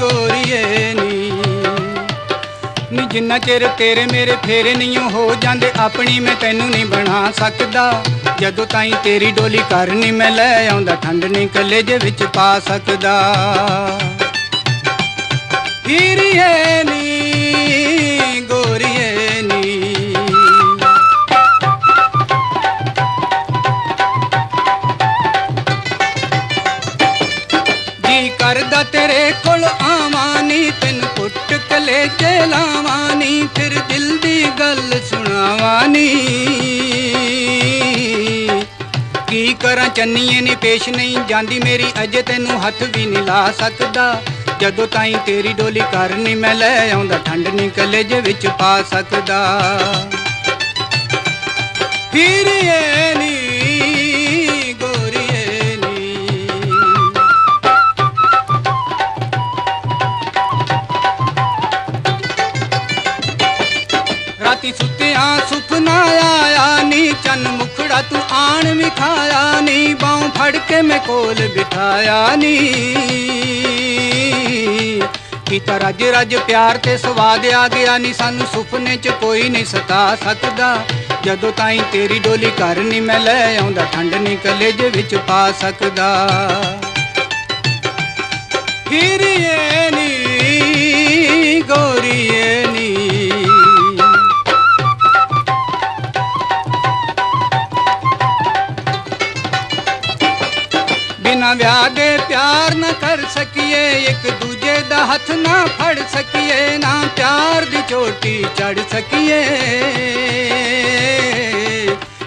ਗੋਰੀਏ ਨੀ। ਜਿੰਨਾ ਚਿਰ ਤੇਰੇ ਮੇਰੇ ਫੇਰੇ ਨਹੀਂ ਹੋ ਜਾਂਦੇ, ਆਪਣੀ ਮੈਂ ਤੈਨੂੰ ਨਹੀਂ ਬਣਾ ਸਕਦਾ। ਜਦੋਂ ਤਾਈਂ ਤੇਰੀ ਡੋਲੀ ਘਰ ਨਹੀਂ ਮੈਂ ਲੈ ਆਉਂਦਾ, ਠੰਡ ਨਹੀਂ ਕਲੇਜੇ ਵਿੱਚ ਪਾ ਸਕਦਾ। ਹੀਰੀਏ ਕਰਦਾ ਤੇਰੇ ਕੋਲ ਆਵਾਂ ਨੀ ਤੈਨੂੰ ਪੁੱਟ ਕਲੇਜੇ ਲਾਵਾਂ ਨੀ ਫਿਰ ਦਿਲ ਦੀ ਗੱਲ ਸੁਣਾਵਾਂ ਨੀ ਕੀ ਕਰਾਂ ਚੰਨੀਏ, ਨੀ ਪੇਸ਼ ਨਹੀਂ ਜਾਂਦੀ ਮੇਰੀ, ਅਜੇ ਤੈਨੂੰ ਹੱਥ ਵੀ ਨਹੀਂ ਲਾ ਸਕਦਾ। ਜਦੋਂ ਤਾਈਂ ਤੇਰੀ ਡੋਲੀ ਘਰ ਨਹੀਂ ਮੈਂ ਲੈ ਆਉਂਦਾ, ਠੰਡ ਨਹੀਂ ਕਲੇਜ ਵਿੱਚ ਪਾ ਸਕਦਾ। ਫਿਰ ਨੀ ਰਾਤੀ ਸੁੱਤਿਆਂ ਸੁਪਨਾ ਆਇਆ, ਨੀ ਚੰਨ ਮੁਖੜਾ ਤੂੰ ਆਣ ਵਿਖਾਇਆ, ਨੀ ਬਾਹ ਫੜ ਕੇ ਮੈਂ ਕੋਲ ਬਿਠਾਇਆ, ਨੀ। ਕੀਤਾ ਰੱਜ ਰੱਜ ਪਿਆਰ ਤੇ ਸਵਾਦ ਆ ਗਿਆ, ਨੀ ਸਾਨੂੰ ਸੁਪਨੇ 'ਚ ਕੋਈ ਨਹੀਂ ਸਤਾ ਸਕਦਾ। ਜਦੋਂ ਤਾਈਂ ਤੇਰੀ ਡੋਲੀ ਘਰ ਨਹੀਂ ਮੈਂ ਲੈ ਆਉਂਦਾ, ਠੰਡ ਨਹੀਂ ਕਲੇਜ ਵਿੱਚ ਪਾ ਸਕਦਾ। ਹੀਰੀਏ ਨੀ ਬਿਨਾ ਵਿਆਹ ਦੇ ਪਿਆਰ ਨਾ ਕਰ ਸਕੀਏ, ਇੱਕ ਦੂਜੇ ਦਾ ਹੱਥ ਨਾ ਫੜ ਸਕੀਏ, ਨਾ ਪਿਆਰ ਦੀ ਚੋਟੀ ਚੜ ਸਕੀਏ।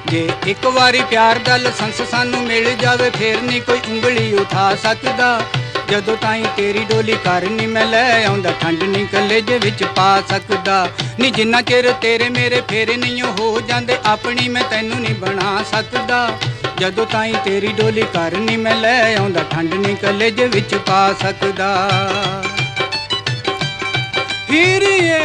ਜੇ ਇੱਕ ਵਾਰੀ ਪਿਆਰ ਦਾ ਲਾਇਸੈਂਸ ਸਾਨੂੰ ਮਿਲ ਜਾਵੇ, ਫੇਰ ਨਹੀਂ ਕੋਈ ਉਂਗਲੀ ਉਠਾ ਸਕਦਾ। ਜਦੋਂ ਤਾਈਂ ਤੇਰੀ ਡੋਲੀ ਘਰ ਨਹੀਂ ਮੈਂ ਲੈ ਆਉਂਦਾ, ਠੰਡ ਨਹੀਂ ਕਲੇਜੇ ਵਿੱਚ ਪਾ ਸਕਦਾ। ਨੀ ਜਿੰਨਾ ਚਿਰ ਤੇਰੇ ਮੇਰੇ ਫੇਰੇ ਨਹੀਂ ਹੋ ਜਾਂਦੇ, ਆਪਣੀ ਮੈਂ ਤੈਨੂੰ ਨਹੀਂ ਬਣਾ ਸਕਦਾ। ਜਦੋਂ ਤਾਈ ਤੇਰੀ ਡੋਲੀ ਕਰ ਨਹੀਂ ਮੈਂ ਲੈ ਆਉਂਦਾ, ਠੰਡ ਨਹੀਂ ਕਲੇਜ ਵਿੱਚ ਪਾ ਸਕਦਾ। ਹੀਰੀਏ